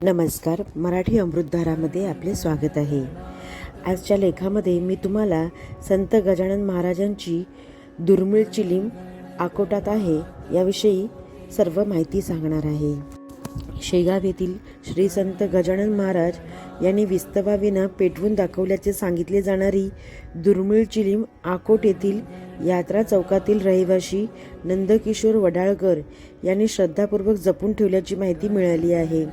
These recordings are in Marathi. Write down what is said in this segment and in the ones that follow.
नमस्कार मराठी अमृतधारामध्ये आपले स्वागत आहे. आजच्या लेखामध्ये मी तुम्हाला संत गजानन महाराजांची दुर्मिळ चिलीम आकोटात आहे याविषयी सर्व माहिती सांगणार आहे. शेगाव येथील श्री संत गजानन महाराज यांनी विस्तवाविना पेटवून दाखवल्याचे सांगितले जाणारी दुर्मिळ चिलीम आकोट येथील यात्रा चौकातील रहिवाशी नंदकिशोर वडाळकर यांनी श्रद्धापूर्वक जपून ठेवल्याची माहिती मिळाली आहे.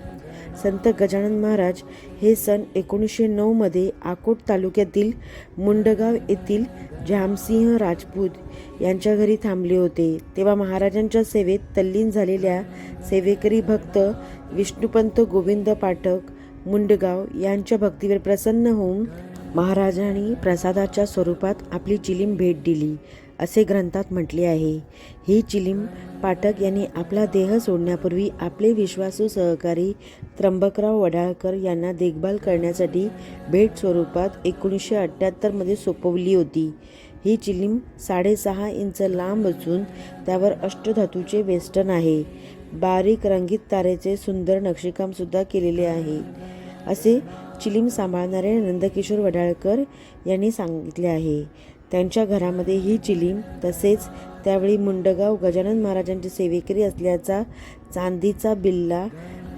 संत गजानन महाराज हे सन एकोणीसशे नऊमध्ये आकोट तालुक्यातील मुंडगाव येथील जामसिंह राजपूत यांच्या घरी थांबले होते. तेव्हा महाराजांच्या सेवेत तल्लीन झालेल्या सेवेकरी भक्त विष्णुपंत गोविंद पाठक मुंडगाव यांच्या भक्तीवर प्रसन्न होऊन महाराजांनी प्रसादाच्या स्वरूपात आपली चिलीम भेट दिली. असे ग्रंथात म्हटले आहे. ही चिलीम पाठक यांनी आपला देह सोडण्यापूर्वी आपले विश्वासू सहकारी त्र्यंबकराव वडाळकर यांना देखभाल करण्यासाठी भेट स्वरूपात एकोणीसशे अठ्ठ्याहत्तरमध्ये सोपवली होती. ही चिलीम साडेसहा इंच लांब असून त्यावर अष्टधातूचे वेस्टर्न आहे. बारीक रंगीत तारेचे सुंदर नक्षीकामसुद्धा केलेले आहे. असे चिलीम सांभाळणारे नंदकिशोर वडाळकर यांनी सांगितले आहे. त्यांच्या घरामध्ये ही चिलीम तसेच त्यावेळी मुंडगाव गजानन महाराजांची सेवेकरी असल्याचा चांदीचा बिल्ला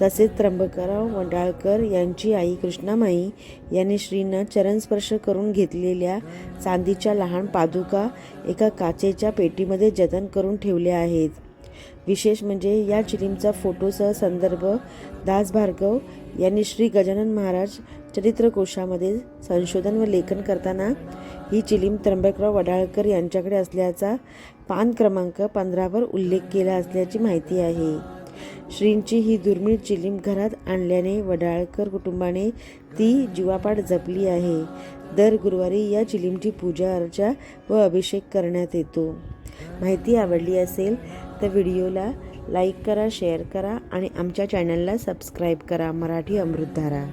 तसेच त्र्यंबकराव वडाळकर यांची आई कृष्णामाई यांनी श्रीनं चरणस्पर्श करून घेतलेल्या चांदीच्या लहान पादुका एका काचेच्या पेटीमध्ये जतन करून ठेवल्या आहेत. विशेष म्हणजे या चिलीमचा फोटोसह संदर्भ दास भार्गव यांनी श्री गजानन महाराज चरित्रकोशामध्ये संशोधन व लेखन करताना ही चिलीम त्र्यंबकराव वडाळकर यांच्याकडे असल्याचा पान क्रमांक पंधरावर उल्लेख केला असल्याची माहिती आहे. श्रींची ही दुर्मिळ चिलीम घरात आणल्याने वडाळकर कुटुंबाने ती जीवापाड जपली आहे. दर गुरुवारी या चिलीमची पूजा अर्चा व अभिषेक करण्यात येतो. माहिती आवडली असेल तर व्हिडिओला लाईक करा शेअर करा आणि आमच्या चॅनलला सबस्क्राईब करा. मराठी अमृतधारा.